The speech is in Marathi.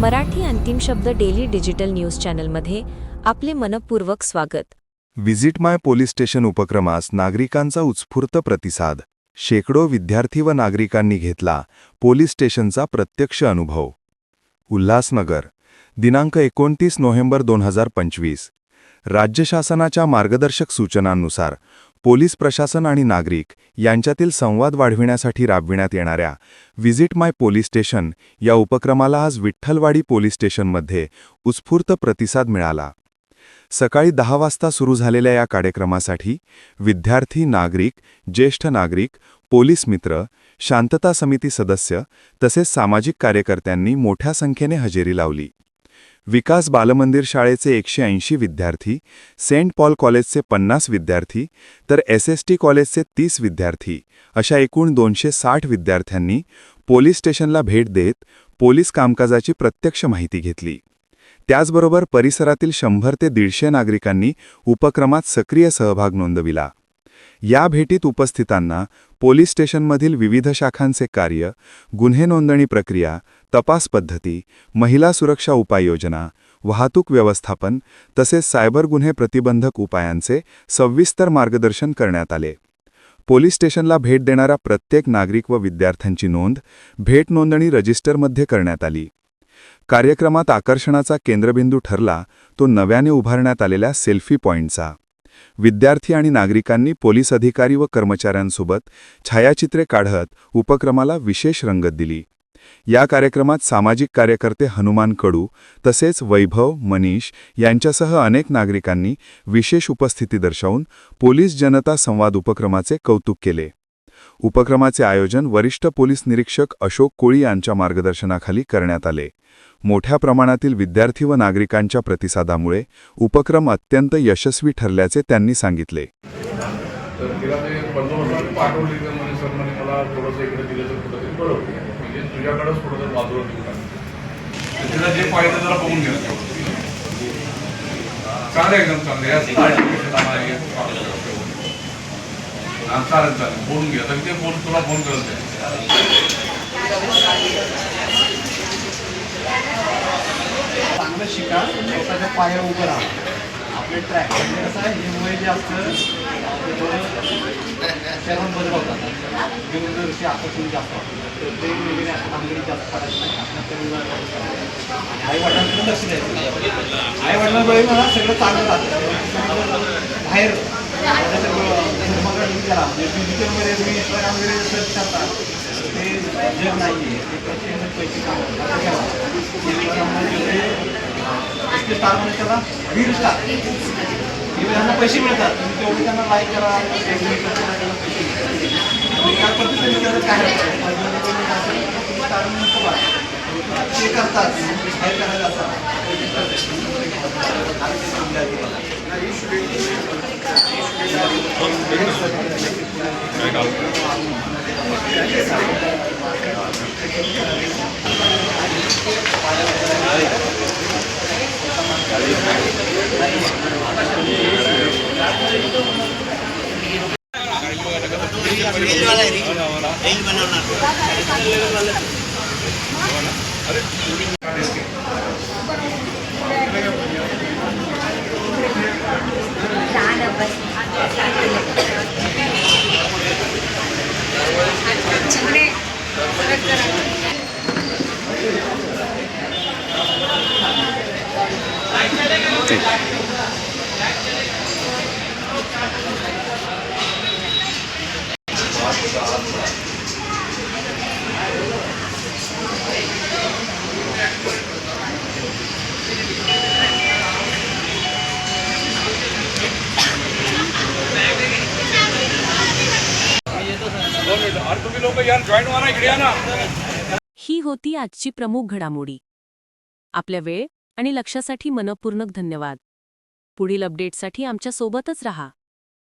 मराठी अंतिम शब्द डेली डिजिटल न्यूज चॅनलमध्ये आपले मनपूर्वक स्वागत. व्हिजिट माय पोलीस स्टेशन उपक्रमास नागरिकांचा उत्स्फूर्त प्रतिसाद. शेकडो विद्यार्थी व नागरिकांनी घेतला पोलीस स्टेशनचा प्रत्यक्ष अनुभव. उल्हासनगर दिनांक एकोणतीस नोव्हेंबर दोन हजार पंचवीस. राज्य शासनाच्या मार्गदर्शक सूचनांनुसार पोलीस प्रशासन आणि नागरिक यांच्यातील संवाद वाढविण्यासाठी राबविण्यात येणाऱ्या व्हिजिट माय पोलीस स्टेशन या उपक्रमाला आज विठ्ठलवाडी पोलीस स्टेशनमध्ये उत्स्फूर्त प्रतिसाद मिळाला. सकाळी दहा वाजता सुरू झालेल्या या कार्यक्रमासाठी विद्यार्थी नागरिक ज्येष्ठ नागरिक पोलीस मित्र शांतता समिती सदस्य तसेच सामाजिक कार्यकर्त्यांनी मोठ्या संख्येने हजेरी लावली. विकास बालमंदिर शाळेचे एकशे ऐंशी विद्यार्थी सेंट पॉल कॉलेजचे पन्नास विद्यार्थी तर एस एस टी कॉलेजचे तीस विद्यार्थी अशा एकूण दोनशे साठ विद्यार्थ्यांनी पोलीस स्टेशनला भेट देत पोलीस कामकाजाची प्रत्यक्ष माहिती घेतली. त्याचबरोबर परिसरातील शंभर ते दीडशे नागरिकांनी उपक्रमात सक्रिय सहभाग नोंदविला. या भेटीत उपस्थितांना पोलीस स्टेशनमधील विविध शाखांचे कार्य गुन्हे नोंदणी प्रक्रिया तपास पद्धती महिला सुरक्षा उपाययोजना वाहतूक व्यवस्थापन तसेच सायबर गुन्हे प्रतिबंधक उपायांचे सविस्तर मार्गदर्शन करण्यात आले. पोलीस स्टेशनला भेट देणारा प्रत्येक नागरिक व विद्यार्थ्यांची नोंद भेट नोंदणी रजिस्टरमध्ये करण्यात आली. कार्यक्रमात आकर्षणाचा केंद्रबिंदू ठरला तो नव्याने उभारण्यात आलेल्या सेल्फी पॉईंटचा विद्यार्थी आणि नागरिकांनी पोलीस अधिकारी व कर्मचाऱ्यांसोबत छायाचित्रे काढत उपक्रमाला विशेष रंगत दिली. या कार्यक्रमात सामाजिक कार्यकर्ते हनुमान कडू तसेच वैभव मनीष यांच्यासह अनेक नागरिकांनी विशेष उपस्थिती दर्शवून पोलीस जनता संवाद उपक्रमाचे कौतुक केले. उपक्रमाचे आयोजन वरिष्ठ पोलीस निरीक्षक अशोक कोळी यांच्या मार्गदर्शनाखाली करण्यात आले. मोठ्या प्रमाणातील विद्यार्थी व नागरिकांच्या प्रतिसादामुळे उपक्रम अत्यंत यशस्वी ठरल्याचे त्यांनी सांगितले. तर तिला ते पाठवली तर सर म्हणे मला थोडंसं इकडे दिलं म्हणजे तर बरं होईल म्हणजे तुझ्याकडंच थोडंसं बाजूला देऊ टाक तिला जे पाहिजे जरा बघून घ्या. चांगलं एकदम चांगलं या हे चालेल चालेल बोलून घ्या तर ते बोल तुला फोन करत आहे चांगलं शिका स्वतःच्या पाया उभं राहा. आपले ट्रॅक म्हणजे कसं आहे हे वय जे असतं ते शहरात बदल होतात. घेऊन जर आकर्षण जास्त होतं. तर कामगिरी जास्त करायची नाही. आपल्या आई वडिलांकडे लक्ष द्यायचं. आई वडिलांकडे मला सगळं चांगलं राहतं बाहेर. सगळं करा. विचारा म्हणजे डिजिटलमध्ये तुम्ही इंस्टाग्राम वगैरे सर्च करता. ते जग नाही आहे ते पैसे पैसे कामं ते स्टारमध्ये त्याला वीड स्टार त्यांना पैसे मिळतात. तुम्ही तेवढे त्यांना लाईक करा. पैसे मिळतात. त्या पद्धतीने त्याचं काय होतं? बघा. ते करतात. काय करायला असं दोन मिनिटं अरे ही होती आजची प्रमुख घडामोडी. आपल्या वेळ आणि लक्षासाठी मनपूर्णक धन्यवाद. पुढील अपडेटसाठी आमच्यासोबतच रहा.